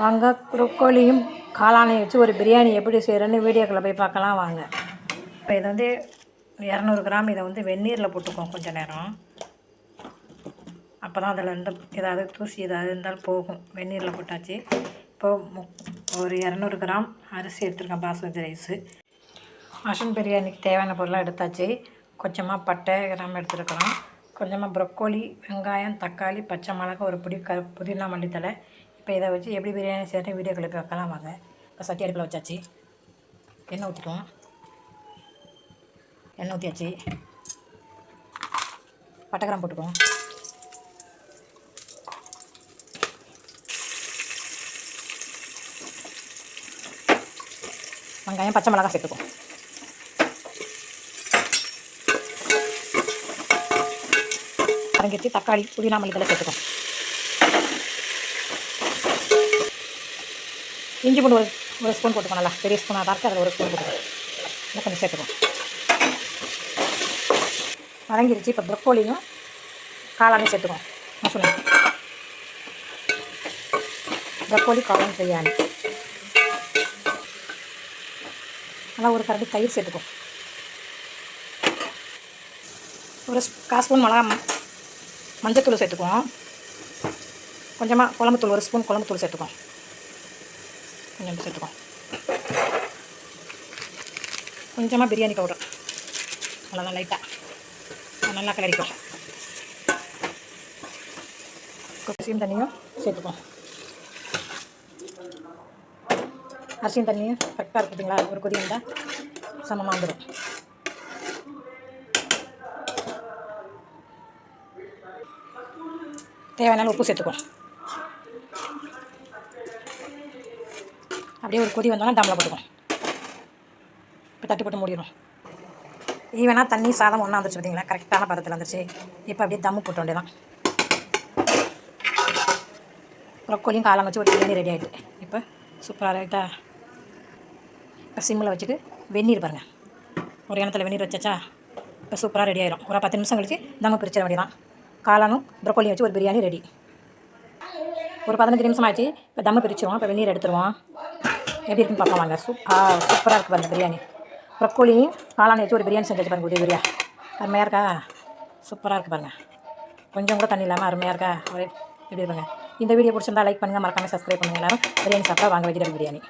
வாங்க ப்ரொக்கோலியும் காளானையும் வச்சு ஒரு பிரியாணி எப்படி செய்கிறேன்னு வீடியோக்குள்ளே போய் பார்க்கலாம் வாங்க. இப்போ இதை வந்து இரநூறு கிராம் இதை வந்து வெந்நீரில் போட்டுக்குவோம் கொஞ்சம் நேரம். அப்போ தான் அதில் இருந்து ஏதாவது தூசி ஏதாவது இருந்தாலும் போகும். வெந்நீரில் போட்டாச்சு. இப்போது ஒரு இரநூறு கிராம் அரிசி எடுத்துருக்கேன் பாஸ்மதி ரைஸு. மஷன் பிரியாணிக்கு தேவையான பொருளாக எடுத்தாச்சு. கொஞ்சமாக பட்டை கிராம் எடுத்துருக்கிறோம் கொஞ்சமாக ப்ரொக்கோலி வெங்காயம் தக்காளி பச்சை மிளகா ஒரு பிடி க புதினா மல்லித்தலை இப்போ இதை வச்சு எப்படி பிரியாணி செய்கிறேன் வீடியோ போய் வைக்கலாம் வாங்க. இப்போ சட்டி அடுப்பில் வச்சாச்சு. எண்ணெய் ஊற்றிக்குவோம். எண்ணெய் ஊற்றியாச்சு. பட்டை போட்டுக்குவோம். வெங்காயம் பச்சை மிளகாய் சேர்த்துக்குவோம். அரங்கிச்சு தக்காளி புதினா மல்லித்தலை சேர்த்துக்குவோம். இஞ்சி பூண்டு ஒரு ஒரு ஸ்பூன் போட்டுக்கோ நல்லா. பெரிய ஸ்பூனாக தான் இருக்குது அதில் ஒரு ஸ்பூன் போட்டுக்கோ. இன்னும் கொஞ்சம் சேர்த்துக்கும் வதங்கிருச்சு. இப்போ ப்ரொக்கோலியும் காளானையும் சேர்த்துக்கும் நான் சொல்லுங்கள் ப்ரொக்கோலி காளான் பிரியாணி நல்லா ஒரு கரண்டி தயிர் சேர்த்துக்கும் ஒரு கால் ஸ்பூன் மிளகா மஞ்சத்தூள் சேர்த்துக்குவோம் கொஞ்சமாக குழம்புத்தூள் ஒரு ஸ்பூன் குழம்புத்தூள் சேர்த்துக்குவோம் கொஞ்சம் சேர்த்துக்கோம் கொஞ்சமாக பிரியாணி பவுடர் அவ்வளோதான் லைட்டாக நல்லா கிளறிக்கும் அரிசியும் தண்ணியும் சேர்த்துக்குவோம் அரிசியும் தண்ணியும் கரெக்டாக இருக்குதுங்களா ஒரு கொதி வந்தால் சமமாக வந்துடும் தேவையான உப்பு சேர்த்துக்குவோம் அப்படியே ஒரு கொதி வந்தோன்னா தம்மில் போட்டுக்கணும். இப்போ தட்டி போட்டு மூடிடும் ஈவனாக தண்ணி சாதம் ஒன்றா வந்துருச்சு பார்த்தீங்களா கரெக்டான பதத்தில் வந்துருச்சு. இப்போ அப்படியே தம்மு போட்ட வேண்டியதான் ப்ரொக்கோலியும் காலம் வச்சு ஒரு பிரியாணி ரெடி ஆகிட்டு இப்போ சூப்பராக ரைட்டாக இப்போ சிம்மில் வச்சுட்டு வெந்நீர் பாருங்கள் ஒரு இனத்தில் வெந்நீர் வச்சாச்சா? இப்போ சூப்பராக ரெடி ஆகிடும் ஒரு பத்து நிமிஷம் கழிச்சு தம்மு பிரிச்சிட வேண்டியதான் காளானும் ப்ரொக்கோலியும் வச்சு ஒரு பிரியாணி ரெடி ஒரு பதினஞ்சு நிமிஷம் ஆச்சு. இப்போ தம்மு பிரிச்சிருவோம். இப்போ வெந்நீர் எடுத்துருவோம். எப்படி இருக்குன்னு பார்க்கலாம் வாங்க. சூப் சூப்பராக இருக்குது பாருங்கள் பிரியாணி. ப்ரொக்கோலியும் காளான் வச்சு ஒரு பிரியாணி செஞ்சு பாருங்க உதவி பிரியா. அருமையாக இருக்கா? சூப்பராக இருக்குது பாருங்கள் கொஞ்சம் கூட தண்ணி இல்லாமல் அருமையாக இருக்கா? ஒரே எப்படி இருப்பாங்க இந்த வீடியோ பிடிச்சிருந்தா லைக் பண்ணுங்கள் மறக்காமல் சப்ஸ்கிரைப் பண்ணுங்கள் எல்லாரும். பிரியாணி சாப்பிட்டா வாங்க வெஜிடபிள் பிரியாணி.